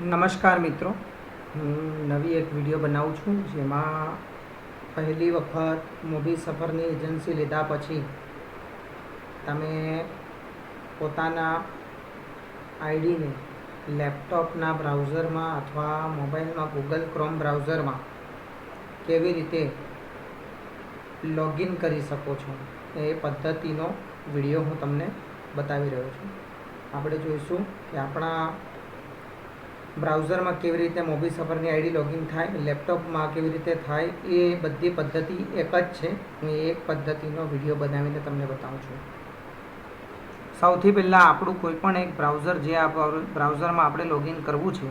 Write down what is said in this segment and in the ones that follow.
નમસ્કાર મિત્રો. હું નવી એક વીડિયો બનાવું છું જેમાં પહેલી વખત મોભી સફરની એજન્સી લીધા પછી તમે પોતાના આઈડીને લેપટોપના બ્રાઉઝરમાં અથવા મોબાઈલમાં ગૂગલ ક્રોમ બ્રાઉઝરમાં કેવી રીતે લોગિન કરી શકો છો એ પદ્ધતિનો વીડિયો હું તમને બતાવી રહ્યો છું. આપણે જોઈશું કે આપણા બ્રાઉઝરમાં કેવી રીતે મોબી સફરની આઈડી લોગિન થાય, લેપટોપમાં કેવી રીતે થાય, એ બધી પદ્ધતિ એક જ છે. હું એક પદ્ધતિનો વીડિયો બનાવીને તમને બતાવું છું. સૌથી પહેલાં આપણું કોઈ પણ એક બ્રાઉઝર જે આ બ્રાઉઝરમાં આપણે લોગિન કરવું છે,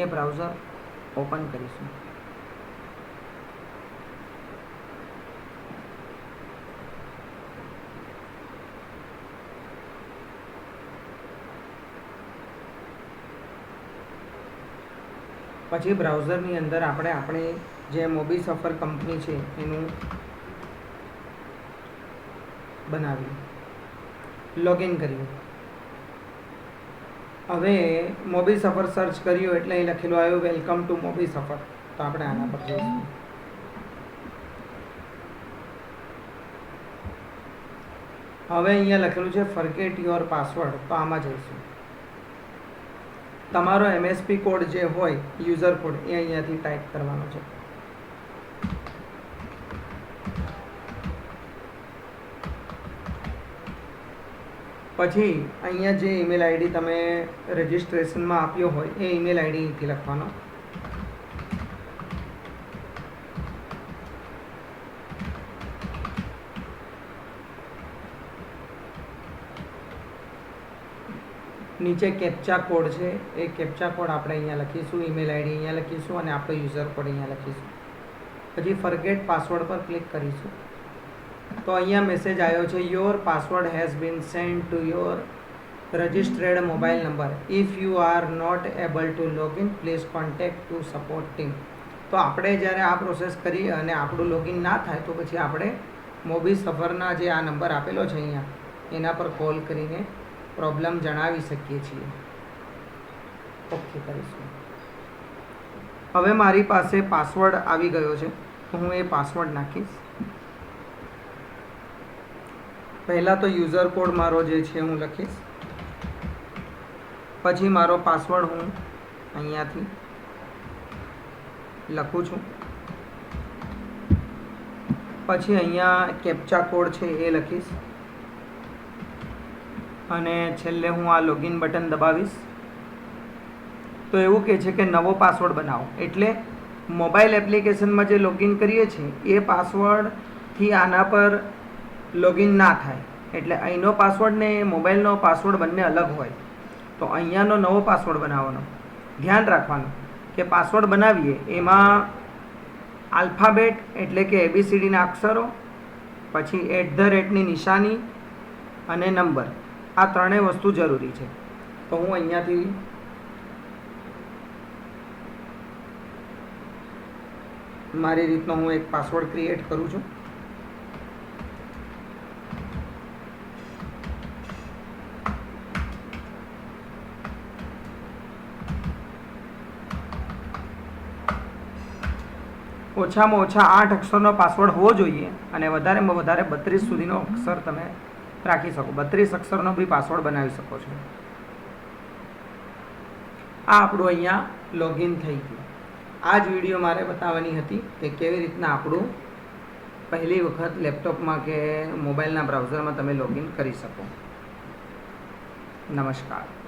એ બ્રાઉઝર ઓપન કરીશું. પછી બ્રાઉઝરની અંદર આપણે આપણી જે મોબી સફર કંપની છે એનું બનાવ્યું. લોગિન કર્યું. હવે મોબી સફર સર્ચ કર્યું એટલે અહીં લખેલું આવ્યું, વેલકમ ટુ મોબી સફર. તો આપણે આના પર જઈશું. હવે અહીંયા લખેલું છે, ફર્ગેટ યોર પાસવર્ડ. તો આમાં જઈશું. તમારો એમએસપી કોડ જે હોય યુઝર કોડ એ અહીંયાથી ટાઈપ કરવાનો છે. પછી અહીંયા જે ઈમેલ આઈડી તમે રજિસ્ટ્રેશનમાં આપ્યો હોય, એ ઈમેલ આઈડી અહીંથી લખવાનો. નીચે કેપ્ચા કોડ છે. એ કેપ્ચા કોડ આપણે અહીંયા લખીશું ઈમેલ આઈડી અહીંયા લખીશું અને આપણો યુઝર કોડ અહીંયા લખીશું. પછી ફરગેટ પાસવર્ડ પર ક્લિક કરીશું. તો અહીંયા મેસેજ આવ્યો છે your password has been send to your registered mobile number if you are not able to login please contact to support team તો આપણે જ્યારે આ પ્રોસેસ કરી અને આપણું લોગિન ના થાય, તો પછી આપણે મોબી સફરના જે આ નંબર આપેલો છે અહીંયા, એના પર કોલ કરીને પ્રોબ્લેમ જણાવી શકીએ છીએ. ઓકે કરીશું. હવે મારી પાસે પાસવર્ડ આવી ગયો છે, તો હું એ પાસવર્ડ નાખીશ. પહેલાં તો યુઝર કોડ મારો જે છે હું લખીશ. પછી મારો પાસવર્ડ હું અહીંયાથી લખું છું. પછી અહીંયા કેપ્ચા કોડ છે એ લખીશ. અને છેલ્લે હું આ લોગિન બટન દબાવીશ. તો એવું કહે છે કે નવો પાસવર્ડ બનાવો. એટલે મોબાઈલ એપ્લિકેશનમાં જે લોગિન કરીએ છીએ, એ પાસવર્ડથી આના પર લોગિન ના થાય. એટલે અહીંનો પાસવર્ડ ને મોબાઈલનો પાસવર્ડ બંને અલગ હોય. તો અહીંયાનો નવો પાસવર્ડ બનાવવાનો. ધ્યાન રાખવાનું કે પાસવર્ડ બનાવીએ, એમાં આલ્ફાબેટ એટલે કે એબીસીડીના અક્ષરો, પછી એટ ધ રેટની નિશાની અને નંબર આ ત્રણેય વસ્તુ જરૂરી છે. તો હું અહીંયાથી મારી રીતનો હું એક પાસવર્ડ ક્રિએટ કરું છું. ઓછામાં ઓછા આઠ અક્ષરનો પાસવર્ડ હોવો જોઈએ અને વધારેમાં વધારે બત્રીસ સુધીનો અક્ષર તમે રાખી શકો. બત્રીસ અક્ષરનો બી પાસવર્ડ બનાવી શકો છો. આ આપણું અહીંયા લોગિન થઈ ગયું. આ જ વીડિયો મારે બતાવવાની હતી કે કેવી રીતના આપણું પહેલી વખત લેપટોપમાં કે મોબાઈલના બ્રાઉઝરમાં તમે લોગિન કરી શકો. નમસ્કાર.